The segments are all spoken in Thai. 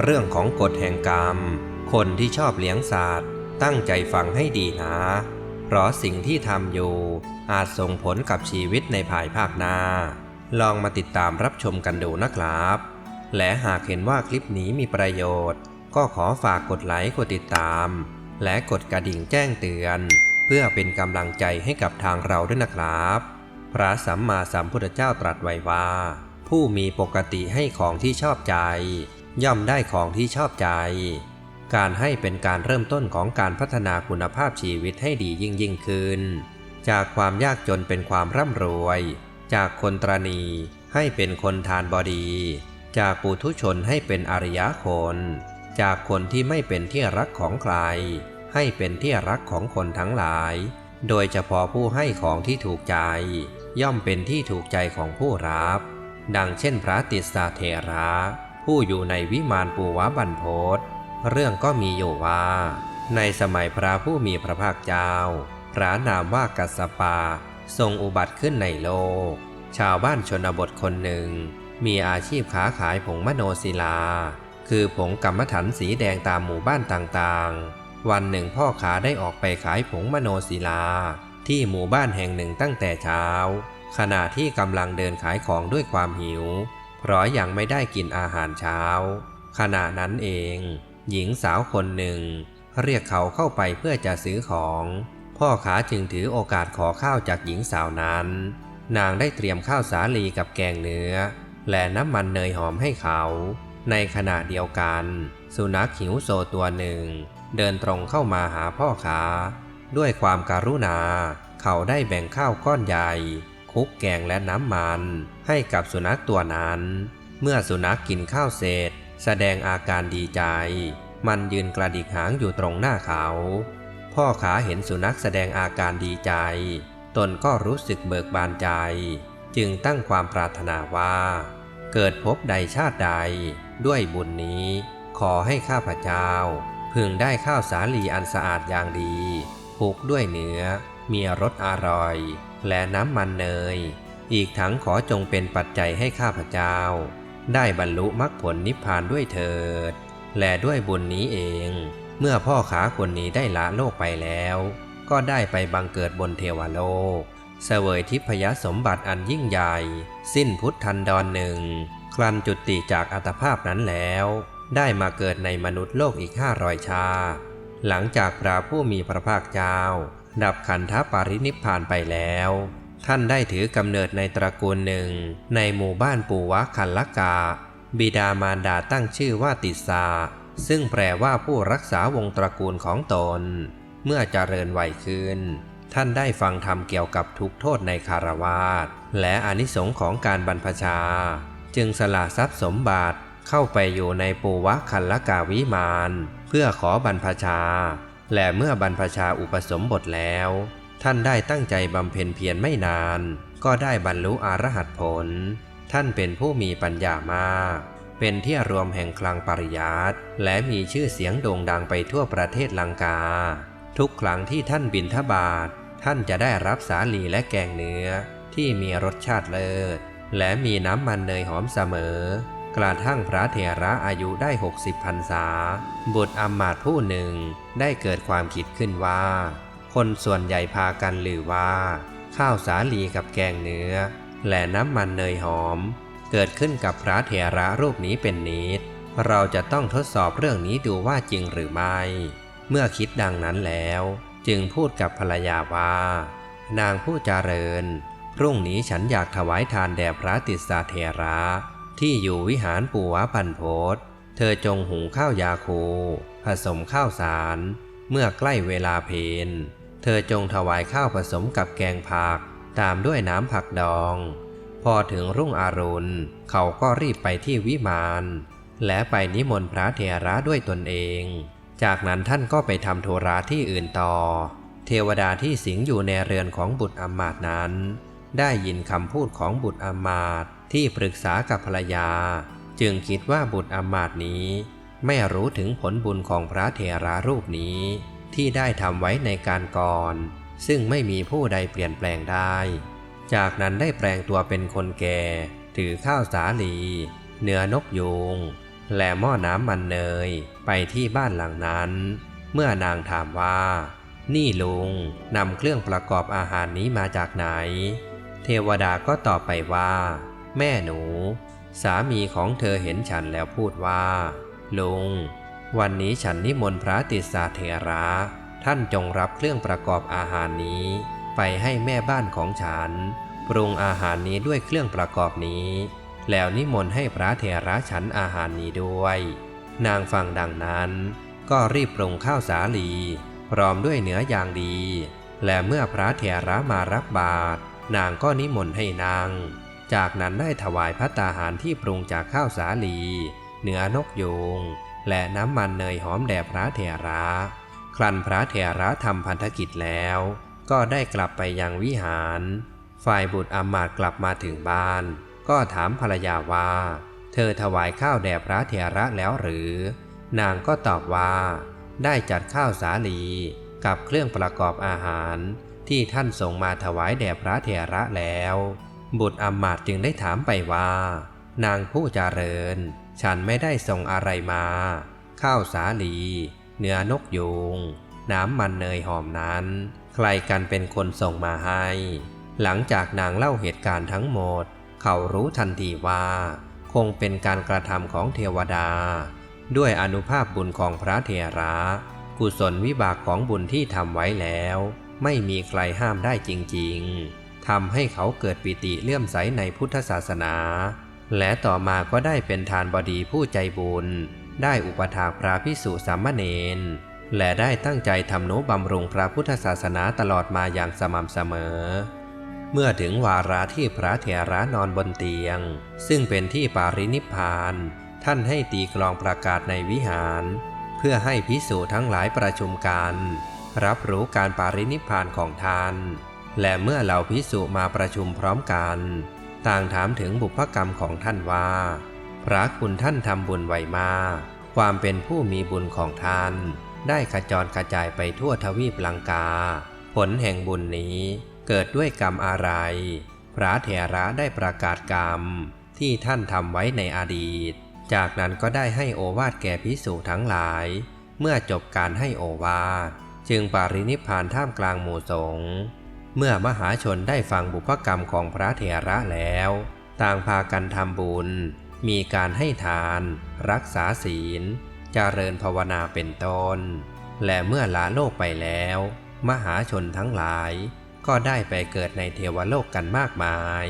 เรื่องของกฎแห่งกรรม คนที่ชอบเลี้ยงสัตว์ตั้งใจฟังให้ดีนะ เพราะสิ่งที่ทำอยู่ อาจส่งผลกับชีวิตในภายภาคหน้า ลองมาติดตามรับชมกันดูนะครับ และหากเห็นว่าคลิปนี้มีประโยชน์ ก็ขอฝากกดไลค์กดติดตาม และกดกระดิ่งแจ้งเตือน เพื่อเป็นกำลังใจให้กับทางเราด้วยนะครับ พระสัมมาสัมพุทธเจ้าตรัสไว้ว่า ผู้มีปกติให้ของที่ชอบใจ ย่อมได้ของที่ชอบใจ การให้เป็นการเริ่มต้นของการพัฒนาคุณภาพชีวิตให้ดียิ่งยิ่งขึ้น จากความยากจนเป็นความร่ำรวย จากคนตรณีให้เป็นคนทานบดี จากปุถุชนให้เป็นอริยคน จากคนที่ไม่เป็นที่รักของใคร ให้เป็นที่รักของคนทั้งหลาย โดยเฉพาะผู้ให้ของที่ถูกใจ ย่อมเป็นที่ถูกใจของผู้รับ ดังเช่นพระติสสาเทระ ผู้อยู่ในวิมานปูวะบันโพศเรื่องก็มีอยู่ว่า ในสมัยพระผู้มีพระภาคเจ้า พระนามว่ากัสปา ทรงอุบัติขึ้นในโลก ชาวบ้านชนบทคนหนึ่ง มีอาชีพค้าขายผงมโนศิลา คือผงกรรมฐานสีแดงตามหมู่บ้านต่างๆ วันหนึ่งพ่อค้าได้ออกไปขายผงมโนศิลา ที่หมู่บ้านแห่งหนึ่งตั้งแต่เช้า ขณะที่กำลังเดินขายของด้วยความหิว เพราะยังไม่ได้กินอาหารเช้า ขณะนั้นเอง หญิงสาวคนหนึ่ง เรียกเขาเข้าไปเพื่อจะซื้อของ พ่อค้าจึงถือโอกาสขอข้าวจากหญิงสาวนั้น นางได้เตรียมข้าวสาลีกับแกงเนื้อ และน้ำมันเนยหอมให้เขา ในขณะเดียวกัน สุนัขหิวโซตัวหนึ่ง เดินตรงเข้ามาหาพ่อค้าด้วยความการุณา เขาได้แบ่งข้าวก้อนใหญ่ คุกแกงและน้ำมันให้กับสุนัขตัวนั้น เมื่อสุนัขกินข้าวเสร็จ แสดงอาการดีใจ มันยืนกระดิกหางอยู่ตรงหน้าเขา พ่อขาเห็นสุนัขแสดงอาการดีใจ ตนก็รู้สึกเบิกบานใจ จึงตั้งความปรารถนาว่า เกิดพบใดชาติใด ด้วยบุญนี้ ขอให้ข้าพเจ้า พึงได้ข้าวสาลีอันสะอาดอย่างดีผูกด้วยเนื้อมีรสอร่อย และน้ำมันเนย อีกทั้งขอจงเป็นปัจจัยให้ข้าพเจ้า ได้บรรลุมรรคผลนิพพานด้วยเถิด และด้วยบุญนี้เอง เมื่อพ่อขาคนนี้ได้ละโลกไปแล้ว ก็ได้ไปบังเกิดบนเทวโลก เสวยทิพยสมบัติอันยิ่งใหญ่ สิ้นพุทธันดรหนึ่งคลันจุติจากอัตภาพนั้นแล้ว ได้มาเกิดในมนุษย์โลกอีกห้ารอยชา หลังจากพระผู้มีพระภาคเจ้า ดับขันธปารินิพพานไปแล้ว ท่านได้ถือกำเนิดในตระกูลหนึ่ง ในหมู่บ้านปูวะคันลกา บิดามารดาตั้งชื่อว่าติสาซึ่งแปลว่าผู้รักษาวงตระกูลของตน เมื่อเจริญวัยขึ้น ท่านได้ฟังธรรมเกี่ยวกับทุกโทษในคารวาสและอนิสงค์ของการบรรพชา จึงสละทรัพย์สมบัติเข้าไปอยู่ในปูวะคันลกาวิมาน เพื่อขอบรรพชา และเมื่อบรรพชาอุปสมบทแล้ว ท่านได้ตั้งใจบำเพ็ญเพียรไม่นาน ก็ได้บรรลุอรหัตผล ท่านเป็นผู้มีปัญญามาก เป็นที่รวมแห่งคลังปริยัติและมีชื่อเสียงโด่งดังไปทั่วประเทศลังกา ทุกครั้งที่ท่านบินทบาท ท่านจะได้รับสาลีและแกงเนื้อที่มีรสชาติเลิศ และมีน้ำมันเนยหอมเสมอ กระทั่งพระเถระอายุได้ 60พรรษา บุตรอมมาตผู้หนึ่งได้เกิดความคิดขึ้นว่า คนส่วนใหญ่พากันลือว่า ข้าวสาลีกับแกงเนื้อ และน้ำมันเนยหอม เกิดขึ้นกับพระเถระรูปนี้เป็นนิด เราจะต้องทดสอบเรื่องนี้ดูว่าจริงหรือไม่ เมื่อคิดดังนั้นแล้ว จึงพูดกับภรรยาว่า นางผู้เจริญพรุ่งนี้ฉันอยากถวายทานแด่พระติสสาเถระ ที่อยู่วิหารปูวะพันโพธเธอจงหุงข้าวยาคู ผสมข้าวสาร เมื่อใกล้เวลาเพนเธอจงถวายข้าวผสมกับแกงผัก ตามด้วยน้ำผักดอง พอถึงรุ่งอรุณ เขาก็รีบไปที่วิมานและไปนิมนต์พระเถระด้วยตนเอง จากนั้นท่านก็ไปทำโทราที่อื่นต่อ เทวดาที่สิงอยู่ในเรือนของบุตรอมาตนั้น ได้ยินคำพูดของบุตรอมาต ที่ปรึกษากับภรรยา จึงคิดว่าบุตรอมาตนี้ ไม่รู้ถึงผลบุญของพระเทรารูปนี้ ที่ได้ทำไว้ในการก่อน ซึ่งไม่มีผู้ใดเปลี่ยนแปลงได้ จากนั้นได้แปลงตัวเป็นคนแก่ ถือข้าวสาลี เนื้อนกยูงและหม้อน้ำมันเนยไปที่บ้านหลังนั้น เมื่อนางถามว่า นี่ลุงนำเครื่องประกอบอาหารนี้มาจากไหน เทวดาก็ตอบไปว่า แม่หนู สามีของเธอเห็นฉันแล้วพูดว่า ลุง วันนี้ฉันนิมนต์พระติสาเถระ ท่านจงรับเครื่องประกอบอาหารนี้ ไปให้แม่บ้านของฉัน ปรุงอาหารนี้ด้วยเครื่องประกอบนี้ แล้วนิมนต์ให้พระเถระฉันอาหารนี้ด้วย นางฟังดังนั้น ก็รีบปรุงข้าวสาลี พร้อมด้วยเนื้ออย่างดี และเมื่อพระเถระมารับบาตรนางก็นิมนต์ให้นาง จากนั้นได้ถวายพัตตาหารที่ปรุงจากข้าวสาลี เนื้อนกยูงและน้ำมันเนยหอมแด่พระเถระ ครั้นพระเถระทำพันธกิจแล้ว ก็ได้กลับไปยังวิหาร ฝ่ายบุตรอมาตกลับมาถึงบ้าน ก็ถามภรรยาว่า เธอถวายข้าวแด่พระเถระแล้วหรือ นางก็ตอบว่า ได้จัดข้าวสาลี กับเครื่องประกอบอาหาร ที่ท่านส่งมาถวายแด่พระเถระแล้ว บุตรอำมาตย์จึงได้ถามไปว่า นางผู้เจริญ ฉันไม่ได้ส่งอะไรมา ข้าวสาลี เนื้อนกยูง น้ำมันเนยหอมนั้น ใครกันเป็นคนส่งมาให้ หลังจากนางเล่าเหตุการณ์ทั้งหมด เขารู้ทันทีว่า คงเป็นการกระทำของเทวดา ด้วยอนุภาพบุญของพระเถระ กุศลวิบากของบุญที่ทำไว้แล้ว ไม่มีใครห้ามได้จริง ๆ ทำให้เขาเกิดปิติเลื่อมใสในพุทธศาสนา และต่อมาก็ได้เป็นทานบดีผู้ใจบุญ ได้อุปถากพระพิสุสามเณรและได้ตั้งใจทำนุบำรุงพระพุทธศาสนาตลอดมาอย่างสม่ำเสมอ เมื่อถึงวาระที่พระเถระนอนบนเตียง ซึ่งเป็นที่ปารินิพาน ท่านให้ตีกลองประกาศในวิหาร เพื่อให้พิสูจทั้งหลายประชุมกัน รับรู้การปารินิพพานของท่าน และเมื่อเหล่าพิสุมาประชุมพร้อมกัน ต่างถามถึงบุพกรรมของท่านว่า พระคุณท่านทำบุญไวมาก ความเป็นผู้มีบุญของท่าน ได้ขจรกระจายไปทั่วทวีปลังกา ผลแห่งบุญนี้เกิดด้วยกรรมอะไร พระเถระได้ประกาศกรรม ที่ท่านทำไว้ในอดีต จากนั้นก็ได้ให้โอวาทแก่พิสูจทั้งหลาย เมื่อจบการให้โอวาท จึงปารินิพพานท่ามกลางหมู่สงฆ์ เมื่อมหาชนได้ฟังบุพกรรมของพระเถระแล้ว ต่างพากันทำบุญ มีการให้ทาน รักษาศีลเจริญภาวนาเป็นต้น และเมื่อลาโลกไปแล้ว มหาชนทั้งหลายก็ได้ไปเกิดในเทวโลกกันมากมาย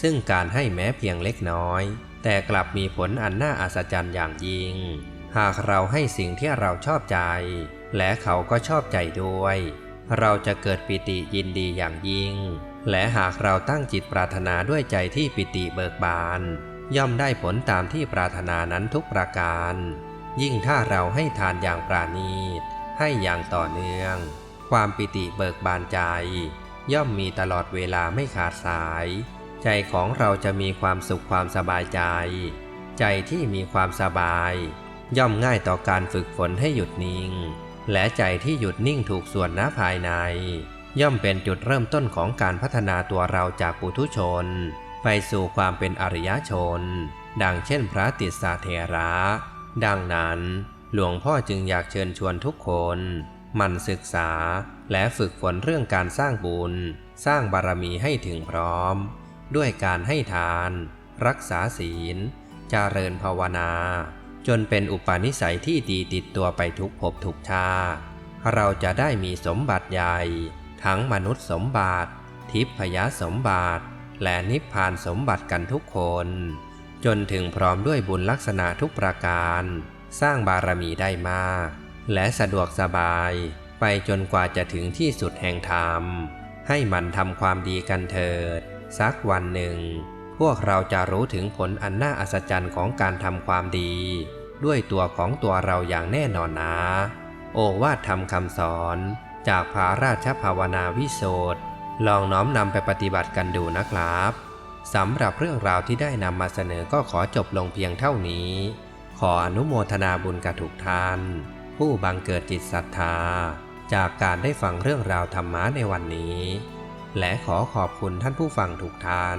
ซึ่งการให้แม้เพียงเล็กน้อย แต่กลับมีผลอันน่าอัศจรรย์อย่างยิ่ง หากเราให้สิ่งที่เราชอบใจ และเขาก็ชอบใจด้วย เราจะเกิดปิติยินดีอย่างยิ่ง และหากเราตั้งจิตปรารถนาด้วยใจที่ปิติเบิกบาน ย่อมได้ผลตามที่ปรารถนานั้นทุกประการ ยิ่งถ้าเราให้ทานอย่างปราณีต ให้อย่างต่อเนื่อง ความปิติเบิกบานใจ ย่อมมีตลอดเวลาไม่ขาดสาย ใจของเราจะมีความสุขความสบายใจ ใจที่มีความสบาย ย่อมง่ายต่อการฝึกฝนให้หยุดนิ่ง และใจที่หยุดนิ่งถูกส่วนนะภายใน ย่อมเป็นจุดเริ่มต้นของการพัฒนาตัวเราจากปุถุชน ไปสู่ความเป็นอริยชน ดังเช่นพระติสสาเทระ ดังนั้น หลวงพ่อจึงอยากเชิญชวนทุกคนมันศึกษาและฝึกฝนเรื่องการสร้างบุญ สร้างบารมีให้ถึงพร้อม ด้วยการให้ทาน รักษาศีล เจริญภาวนา จนเป็นอุปนิสัยที่ดีติดตัวไปทุกภพทุกชาติเราจะได้มีสมบัติใหญ่ ทั้งมนุษย์สมบัติ ทิพยสมบัติ และนิพพานสมบัติกันทุกคน จนถึงพร้อมด้วยบุญลักษณะทุกประการ สร้างบารมีได้มาก และสะดวกสบาย ไปจนกว่าจะถึงที่สุดแห่งธรรม ให้มันทำความดีกันเถิด สักวันหนึ่ง วกเราจะรู้ถึงผลอันน่าอัศจรรย์ของการทำความดี ด้วยตัวของตัวเราอย่างแน่นอนนะ โอวาทธรรมคำสอน จากพระราชภาวนาวิโสทลองน้อมนำไปปฏิบัติกันดูนะครับสำหรับเรื่องราวที่ได้นำมาเสนอก็ขอจบลงเพียงเท่านี้ ขออนุโมทนาบุญกับทุกท่าน ผู้บังเกิดจิตศรัทธา จากการได้ฟังเรื่องราวธรรมะในวันนี้ และขอขอบคุณท่านผู้ฟังทุกท่าน